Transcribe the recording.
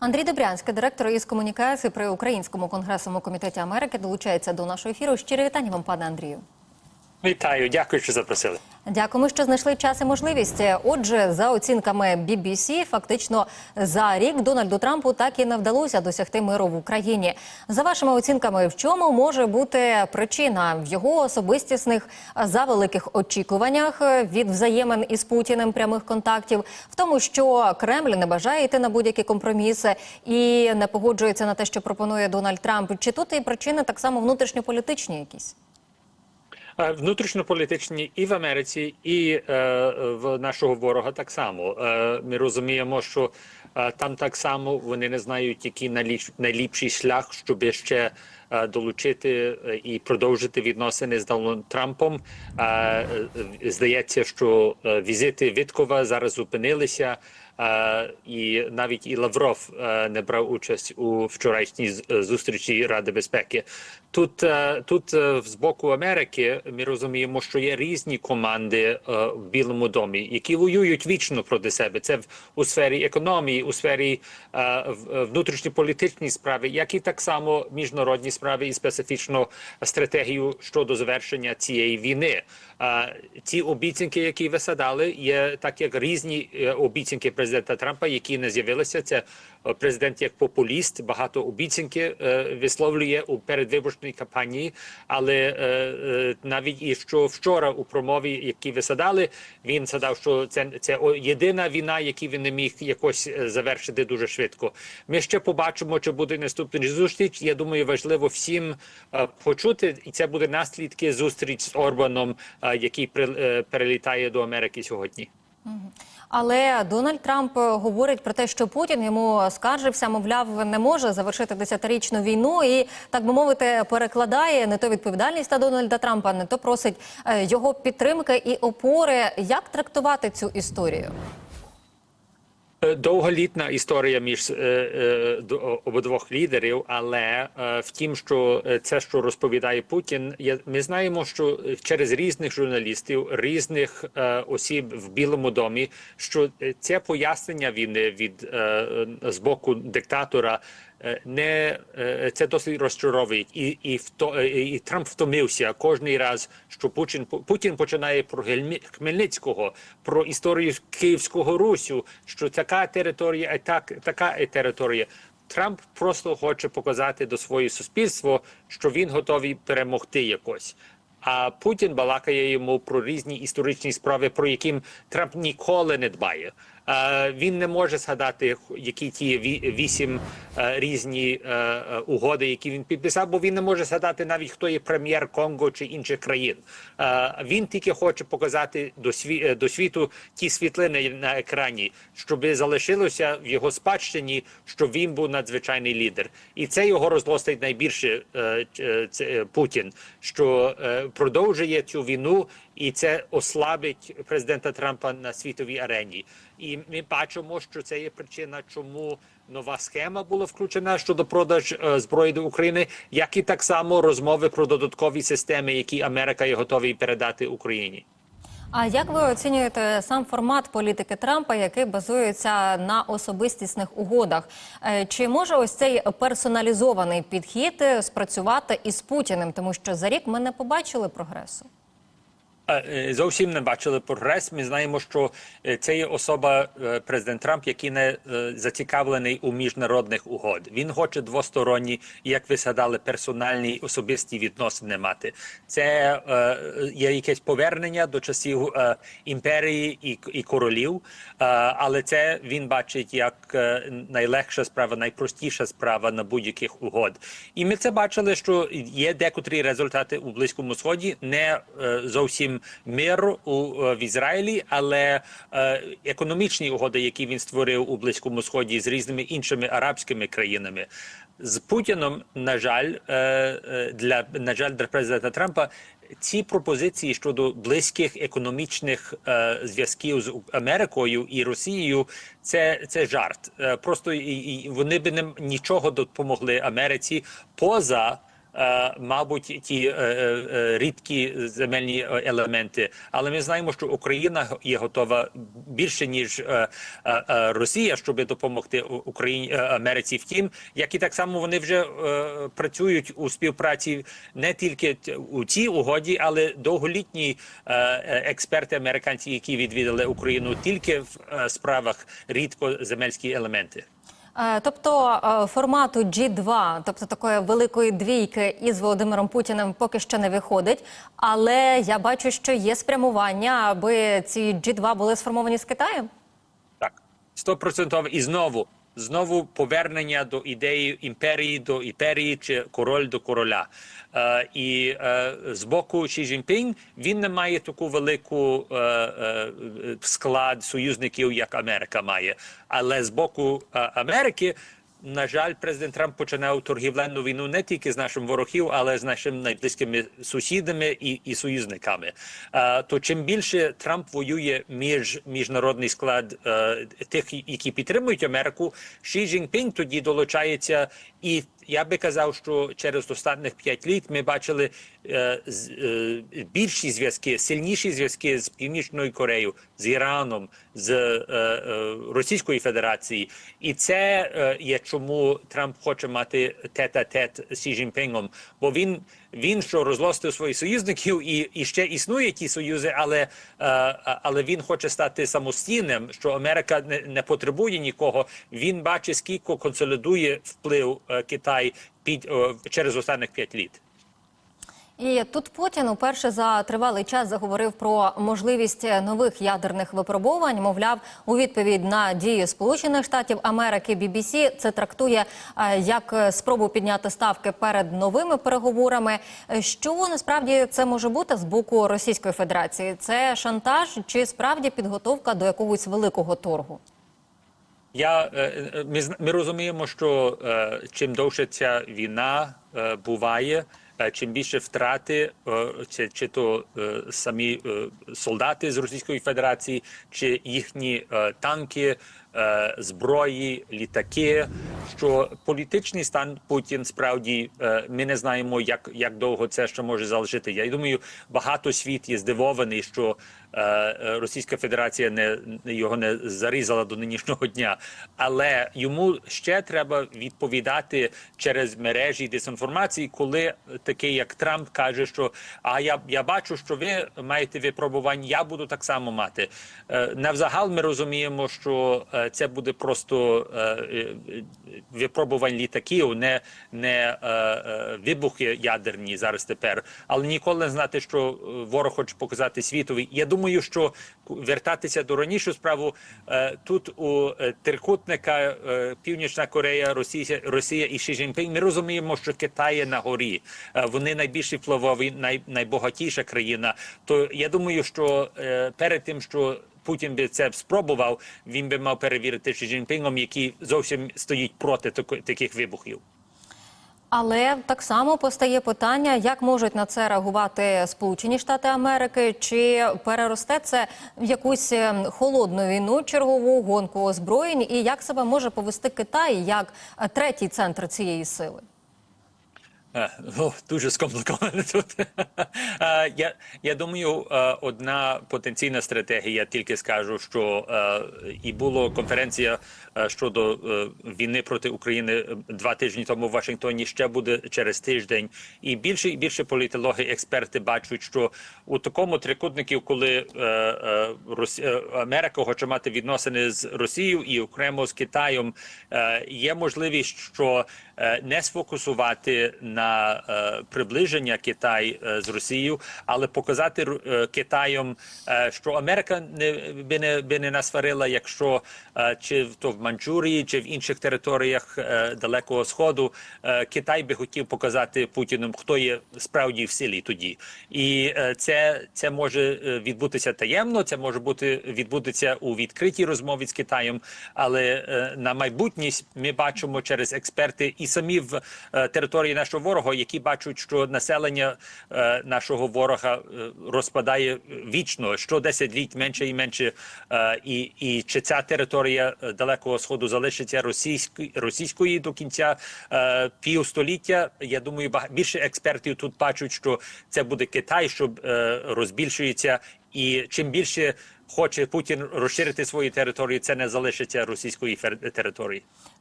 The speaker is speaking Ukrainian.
Андрій Добрянський, директор із комунікації при Українському конгресовому комітеті Америки, долучається до нашого ефіру. Щире вітання вам, пане Андрію. Вітаю, дякую, що запросили. Дякуємо, що знайшли час і можливість. Отже, за оцінками BBC, фактично за рік Дональду Трампу так і не вдалося досягти миру в Україні. За вашими оцінками, в чому може бути причина в його особистісних завеликих очікуваннях від взаємин із Путіним прямих контактів, в тому, що Кремль не бажає йти на будь-які компроміси і не погоджується на те, що пропонує Дональд Трамп. Чи тут і причини так само внутрішньополітичні якісь? Внутрішньополітичні і в Америці, і е, в нашого ворога так само. Е, ми розуміємо, що е, там так само вони не знають, який найліпш, найліпший шлях, щоб ще долучити е, і продовжити відносини з Дональдом Трампом. Е, е, здається, що е, візити Віткова зараз зупинилися. Е, і навіть і Лавров е, не брав участь у вчорашній е, зустрічі Ради безпеки. Тут е, тут е, з боку Америки ми розуміємо, що є різні команди е, в Білому домі, які воюють вічно проти себе. Це в у сфері економії, у сфері е, в- е, внутрішньополітичні справи, як і так само міжнародні справи і специфічно стратегію щодо завершення цієї війни. Ці обіцянки, які ви садали, є так як різні е, обіцянки президента Трампа, які не з'явилися. Це президент як популіст, багато обіцянки е, висловлює у передвиборчій кампанії. Але е, е, навіть і що вчора у промові, які ви садали, він садав, що це, це єдина війна, яку він не міг якось е, завершити дуже швидко. Ми ще побачимо, чи буде наступний зустріч. Я думаю, важливо всім е, почути, і це буде наслідки зустріч з Орбаном, е, який е, перелітає до Америки сьогодні. Але Дональд Трамп е, говорить про те, що Путін йому скаржився, мовляв, не може завершити десятирічну війну, і так би мовити, перекладає не то відповідальність на Дональда Трампа, не то просить е, його підтримки і опори. Як трактувати цю історію? Е, Довголітна історія між е, е, обидвох лідерів, але втім, що це, що розповідає Путін, ми знаємо, що через різних журналістів, різних осіб в Білому домі, що це пояснення війни від з боку диктатора. Е, Не е, це досить розчаровує, і і вто е, і Трамп втомився кожний раз, що Путін Путін починає про Хмельницького, про історію Київського Русю, що така територія, так така територія. Трамп просто хоче показати до своє суспільство, що він готовий перемогти якось. А Путін балакає йому про різні історичні справи, про яким Трамп ніколи не дбає. Е, Він не може згадати, які ті ві- вісім е, різні е, угоди, які він підписав, бо він не може згадати навіть хто є прем'єр Конго чи інших країн. Він тільки хоче показати до сві- до світу ті світлини на екрані, щоб залишилося в його спадщині, що він був надзвичайний лідер, і це його розлостить найбільше це, Путін, що продовжує цю війну, і це ослабить президента Трампа на світовій арені. І ми бачимо, що це є причина, чому нова схема була включена щодо продаж е, зброї до України, як і так само розмови про додаткові системи, які Америка є готові передати Україні. А як ви оцінюєте сам формат політики Трампа, який базується на особистісних угодах? Е, Чи може ось цей персоналізований підхід е, спрацювати із Путіним? Тому що за рік ми не побачили прогресу. Е, Зовсім не бачили прогрес. Ми знаємо, що е, це є особа е, президент Трамп, який не зацікавлений у міжнародних угод. Він хоче двосторонні, як ви згадали, персональні особисті відносини мати. Це є якесь повернення до часів імперії і, і королів, але це він бачить як найлегша справа, найпростіша справа на будь-яких угод. І ми це бачили, що є декотрі результати у близькому сході, не е, зовсім мир у е, в Ізраїлі, але е, економічні угоди, які він створив у близькому сході з різними іншими арабськими країнами. З Путіном, на жаль, е, для на жаль, для президента Трампа ці пропозиції щодо близьких економічних зв'язків з Америкою і Росією, це, це жарт. Просто і, вони би не нічого допомогли Америці поза мабуть, ті е, е, рідкі земельні е, елементи. Але ми знаємо, що Україна є готова більше ніж е, е, е, Росія, щоб допомогти Україні е, Америці. Втім, як і так само вони вже е, працюють у співпраці не тільки у цій угоді, але довголітні е, е, експерти американці, які відвідали Україну тільки в е, справах рідкоземельські елементи. Е, Тобто е, формату G2, тобто такої великої двійки із Володимиром Путіним, поки що не виходить. Але я бачу, що є спрямування, аби ці G2 були сформовані з Китаєм. Так, стопроцентово і знову. Знову повернення до ідеї імперії до імперії чи король до короля. Е, і е, з боку Ші Жінпінь він не має таку велику е, е, склад союзників, як Америка має. Але з боку е, Америки, на жаль, президент Трамп починав торгівленну війну не тільки з нашим ворогів, але з нашими найблизькими сусідами і, і союзниками. А, то чим більше Трамп воює між міжнародний склад а, тих, які підтримують Америку, Ші Цзіньпінь тоді долучається і. Я би казав, що через останніх п'ять літ ми бачили е, е, більші зв'язки, сильніші зв'язки з Північною Кореєю, з Іраном, з е, е, Російської Федерації, і це е, є чому Трамп хоче мати тет-а-тет з Сі Жінпінгом, бо він він що розлостив своїх союзників і, і ще існує ті союзи, але, е, але він хоче стати самостійним, що Америка не, не потребує нікого. Він бачить, скільки консолідує вплив е, Китай під е, через останніх п'ять літ. І тут Путін уперше за тривалий час заговорив про можливість нових ядерних випробувань. Мовляв, у відповідь на дії Сполучених Штатів Америки BBC це трактує е, як спробу підняти ставки перед новими переговорами. Що насправді це може бути з боку Російської Федерації? Це шантаж чи справді підготовка до якогось великого торгу? Я е, е, ми ми розуміємо, що чим довше ця війна буває, чим більше втрати, е, чи, чи то е, самі е, солдати з Російської Федерації, чи їхні е, танки, е, зброї, літаки. Що політичний стан Путін справді е, ми не знаємо, як, як довго це ще може залишити. Я думаю, багато світ є здивований, що е, Російська Федерація не його не зарізала до нинішнього дня, але йому ще треба відповідати через мережі дезінформації, коли такий як Трамп каже, що а я, я бачу, що ви маєте випробування, я буду так само мати. Е, Навзагал ми розуміємо, що е, це буде просто е, е, випробувань літаків, не, не е, е, вибухи ядерні зараз тепер, але ніколи не знати, що е, ворог хоче показати світові. Я думаю, що вертатися до ранішу справу е, тут у е, трикутника е, Північна Корея, Росія, Росія і Ші Цзіньпінь, Ми розуміємо, що Китай є на горі. Е, вони найбільш впливові, най, найбагатіша країна. То я думаю, що е, перед тим, що Путін би це спробував, він би мав перевірити Ші Цзіньпінгом, який зовсім стоїть проти таких вибухів. Але так само постає питання, як можуть на це реагувати Сполучені Штати Америки, чи переросте це в якусь е, холодну війну, чергову гонку озброєнь, і як себе може повести Китай як е, третій центр цієї сили? Е, О, дуже скомпліковано тут. Е, я, я думаю, е, одна потенційна стратегія, тільки скажу, що і була конференція щодо війни проти України два тижні тому в Вашингтоні. Ще буде через тиждень. І більше і більше політологи, експерти бачать, що у такому трикутнику, коли Америка хоче мати відносини з Росією і окремо з Китаєм, є можливість, що не сфокусувати на е, приближення Китай е, з Росією, але показати е, Китаєм, що Америка не би не би не насварила, якщо чи то в Манчжурії, чи в інших територіях далекого сходу Китай би хотів показати Путіним, хто є справді в силі тоді, і це, це може відбутися таємно. Це може бути відбудеться у відкритій розмові з Китаєм, але на майбутність ми бачимо через експерти і самі в території нашого ворога, які бачать, що населення е, нашого ворога е, розпадає вічно, що 10 літ менше і менше. Е, і, і чи ця територія е, далекого сходу залишиться російською російською до кінця е, півстоліття? Я думаю, бага- більше експертів тут бачать, що це буде Китай, що е, розбільшується, і чим більше хоче Путін розширити свої території, це не залишиться російської території.